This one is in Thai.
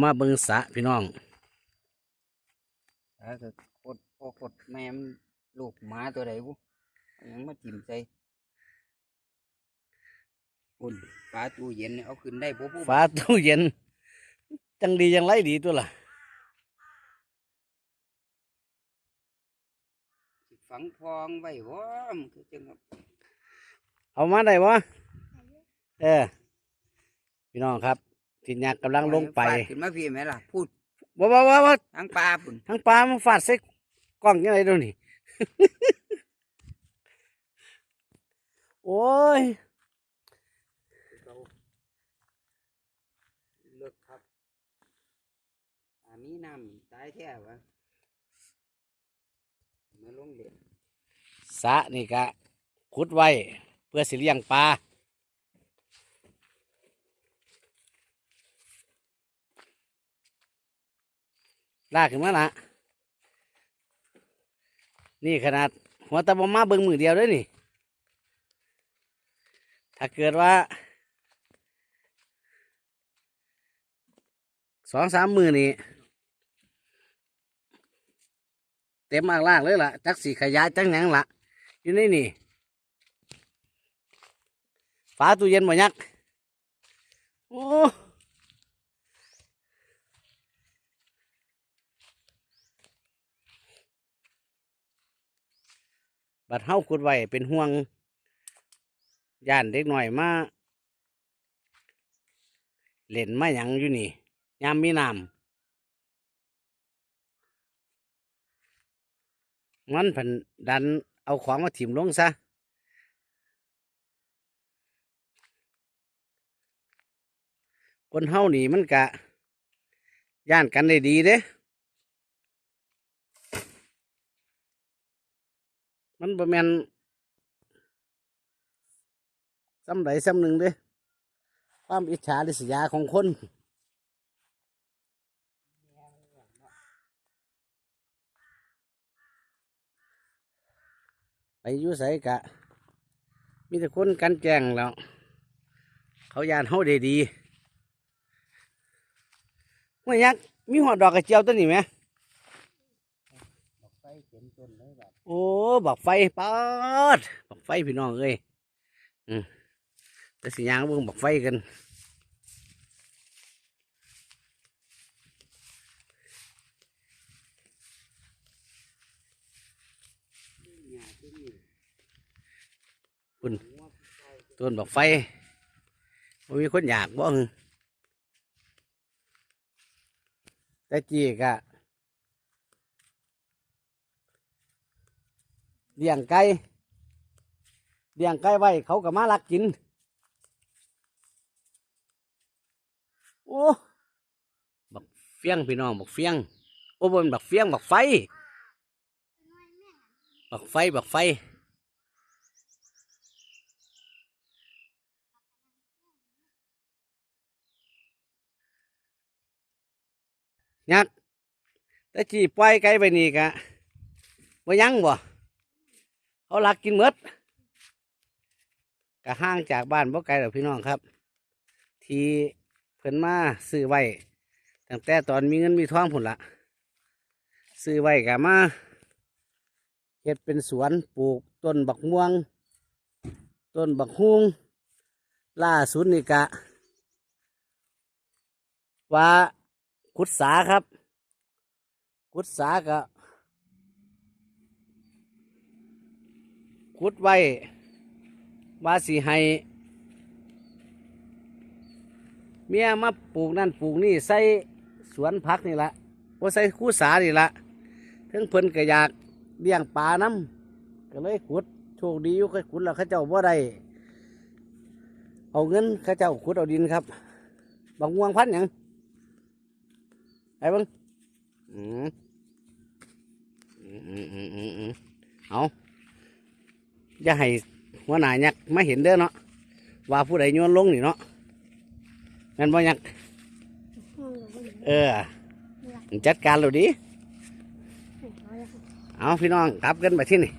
มาเบิงสระพี่น้องถ้าเกิดกดโอกดแม่มนลูกหมาตัวใดบุเอาหยังมาจิ้มใส่อุ่นปลาตู้เย็นเนี่ยเอาขึ้นได้ปุ๊บฟ้าตู้เย็น จังดีจังไรดีตัวล่ะฝังพองไว้วะมันคือจังครับเอามาได้วะเออพี่น้องครับ ทินยักษ์กำลังลงไปฟาดขึ้นมาพี่ไหมล่ะพูดว้าวว้าวว้าวทั้งปลาปุ่นทั้งปลามันฟาดใส่กล้องยังไงดูนี่ โอ้ยเลิกครับอามีน้ำตายแท้วะมาลงเด็ดสระนี่กะขุดไว้ เพื่อสิเลี้ยงปลา ลากขึ้นมาละนี่ขนาด หัวตะบอมาเบิ่งมือเดียวเลยนี่ ถ้าเกิดว่าสองสามมือนี่เต็มมากลากเลยล่ะ จักสีขยายจักหยังละอยู่ในนี่ฝาตู้เย็นบ่ยัก โอ้ บัดเฮาขุดไว้เป็นห่วงย่านเด็กหน่อยมาเล่นมาหยังอยู่นี่ยามมีน้ำมันผันดันเอาของมาถิ่มลงซะคนเฮานี่มันกะย่านกันได้ดีเด้ มันประมาณซ้ำใดซ้ำหนึ่งเด้ความอิจฉาริษยาของคนไปอยู่ใส่กะ มีแต่คนกันแกงแล้ว เขายานเฮาได้ดีว่ายักมีหัวดอกกระเจียวตัวนี้ไหม มต้นเลยแบบโอ้ บักไฟปอดบักไฟพี่น้องเอ้ยอืมแต่สิยางเบิ่งบักไฟกัน คุณต้นบักไฟบ่มีคนอยากบ่หึแต่จีกะ เลี้ยงไก่เลี้ยงไก่ไว้เขาก็มาลักกิน โอ้บักเฟียงพี่น้องบักเฟียงโอ้บนบักเฟียงบักไฟ บักไฟบักไฟยักษ์แต่จีปล่อยไก่ไปนี่กะบ่ยังบ่ เขาลักกินหมดกะห่างจากบ้านบ่ไกลหรอกพี่น้องครับ ที่เพิ่นมาซื้อไว้ตั้งแต่ตอนมีเงินมีทองพุ่นละซื้อไว้กะมาเฮ็ดเป็นสวนปลูกต้นบักม่วง ต้นบักฮุงล่าสุดนี่กะ ว่าขุดสาครับ ขุดสากะ ขุดไว้ว่าสิให้เมียมาปลูกนั่นปลูกนี่ใส่สวนผักนี่ละว่าใส่คู่สานี่ละถึงเพิ่นก็อยากเลี้ยงปลาน้ำก็เลยขุดโชคดีอยู่เคยขุดแล้วข้าเจ้าบ่าได้เอาเงินข้าเจ้าขุดเอาดินครับบางวงพันธุ์หยังไอ้บิ้งอืมอืมอืมอืมอืมเอา อย่าให้หัวหน้ายักษ์มาเห็นเด้อเนาะว่าผู้ใดโยนลงนี่เนาะแม่นบ่ยักษ์เออ จัดการเราดีเอาพี่น้องกลับกันไปที่นี่